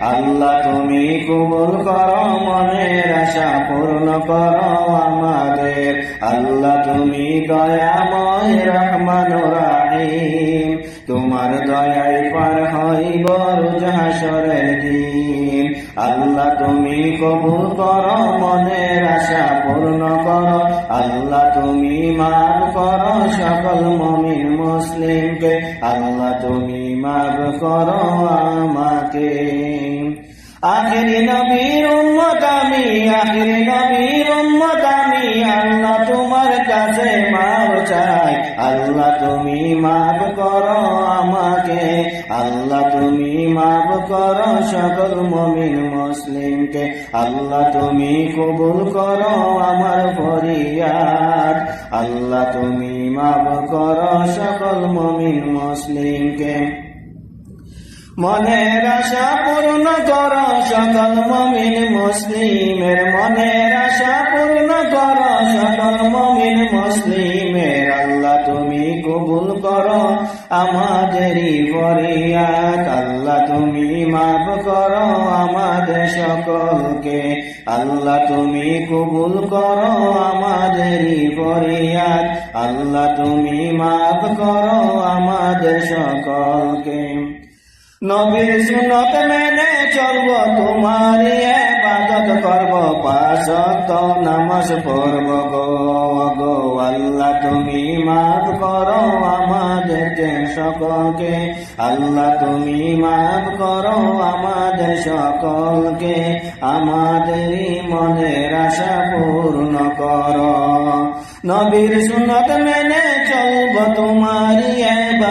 আল্লাহ, তুমি কবুল করো, মনের আশা পূর্ণ করো আমাদের। আল্লাহ, তুমি দয়াময়, রহমান রাহিম। তোমার দয়ায় পার হইব হাসরের দিন। আল্লাহ, তুমি কবুল করো, মনের আশা পূর্ণ করো। আল্লাহ, তুমি মাফ করো সকল মমিন মুসলিমকে। আল্লাহ, তুমি মাফ করো আমাকে। আখিরি নবীর উম্মত আমি আখিরি নবীর উম্মত আমি আল্লাহ তোমার কাছে মাফ চাই। আল্লাহ তুমি মাফ করো আমাকে, আল্লাহ তুমি মাফ করো সকল মমিন মুসলিমকে। আল্লাহ তুমি কবুল করো আমার ফরিয়াদ। আল্লাহ তুমি মাফ করো সকল মমিন মুসলিমকে। মনের আশা পূর্ণ কর সকল মমিন মুসলিমের। মনের আশা পূর্ণ কর সকল মমিন মুসলিমের। আল্লাহ তুমি কবুল কর আমাদেরই ফরিয়াদ আল্লাহ তুমি মাফ করো আমাদের সকলকে। আল্লাহ তুমি কবুল কর আমাদেরই ফরিয়াদ আল্লাহ তুমি মাফ করো আমাদের সকলকে। নবীর সুনত মেনে চলব তোমার ইবাদত করব পাঁচ তো নামাজ পড়ব গো গো আল্লাহ, তুমি মাফ করো আমাদেরকে সকলকে। আল্লাহ, তুমি মাফ করো আমাদের সকলকে। আমাদেরই মনের আশা পূর্ণ করো। নবীর সুনত মেনে চলব তোমার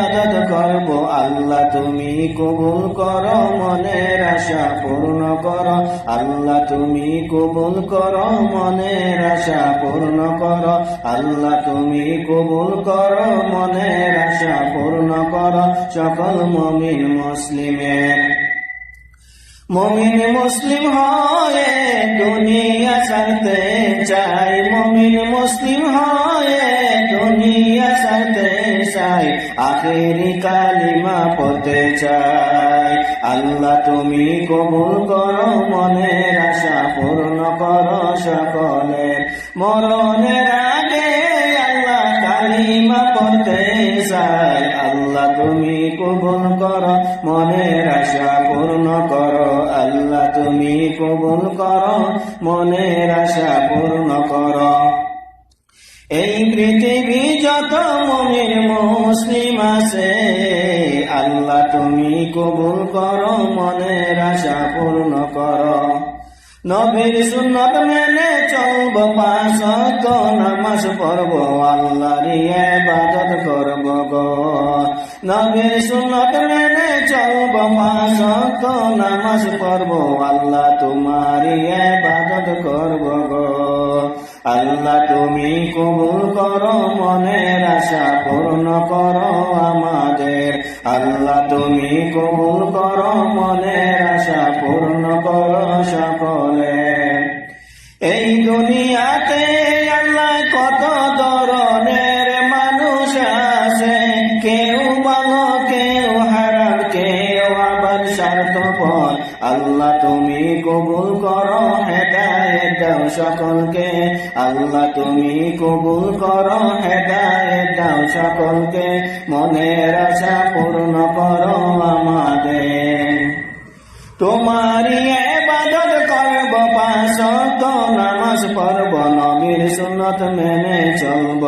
ইবাদত করব আল্লাহ তুমি কবুল করো, মনের আশা পূর্ণ করো। আল্লাহ তুমি কবুল করো, মনের আশা পূর্ণ করো। আল্লাহ তুমি কবুল করো, মনের আশা পূর্ণ করো। সকল মমিন মুসলিমের। মমিন মুসলিম হয়ে দুনিয়া ছাড়তে চাই। মমিন মুসলিম হয়ে দুনিয়া ছাড়তে চাই, আখেরি কালিমা পড়তে চাই। আল্লাহ, তুমি কবুল করো, মনের আশা পূর্ণ করো সকলের। মরণের আগে আল্লাহ কালিমা পড়তে চাই। আল্লাহ, তুমি কবুল করো, মনের আশা পূর্ণ করো। আল্লাহ, তুমি কবুল করো, মনের আশা পূর্ণ করো। এই পৃথিবী যত মমির মুসলিম আছে, আল্লাহ তুমি কবুল করো, মনের আশা পূর্ণ করো। নবীর সুন্নত মেনে চলব তো নামাজ পড়ব আল্লাহর ইবাদত করব গো। নবীর সুন্নত মেনে চলব তো নামাজ পড়ব, আল্লাহ তোমার ইবাদত করব গো। আল্লাহ, তুমি কবুল করো, মনের আশা পূর্ণ করো আমাদের। আল্লাহ, তুমি কবুল করো, মনের আশা পূর্ণ করো সকলে এই দুনিয়াতে আল্লাহ কত ধরনের মানুষ আছে। কেউ ভালো, কেউ হারাম, কেউ আবার স্বার্থপর। আল্লাহ, তুমি কবুল করো দাও সকলকে, আল্লাহ তুমি কবুল করো, হেদায়েত দাও সকলকে, মনের আশা পূর্ণ করো আমাদের। তোমারই এবাদত করব পাঁচ তো নামাজ নবীর মেনে চলব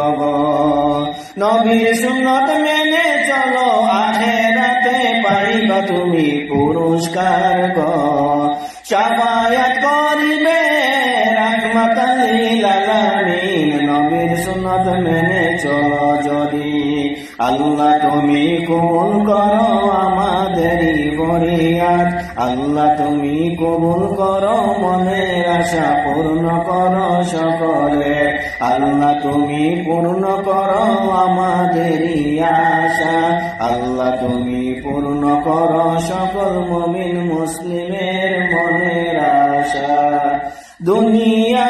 নবীর সুন্নত মেনে চলো পাইবা তুমি পুরস্কার গো। সুন্নত মেনে চলো যদি। আল্লাহ তুমি কবুল করো আমাদের ফরিয়াদ আল্লাহ তুমি কবুল করো মনের আশা পূর্ণ করো সকলে আল্লাহ তুমি পূর্ণ করো আমাদের আশা। আল্লাহ তুমি পূর্ণ করো সকল মমিন মুসলিমের মনের আশা। দুনিয়া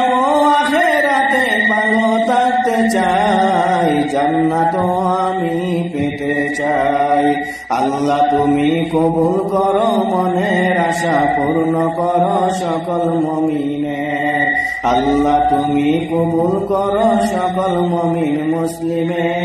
থাকতে তো আমি পেতে চাই। আল্লাহ তুমি কবুল কর, মনের আশা পূর্ণ করো সকল মমিনের। আল্লাহ তুমি কবুল করো সকল মমিন মুসলিমের।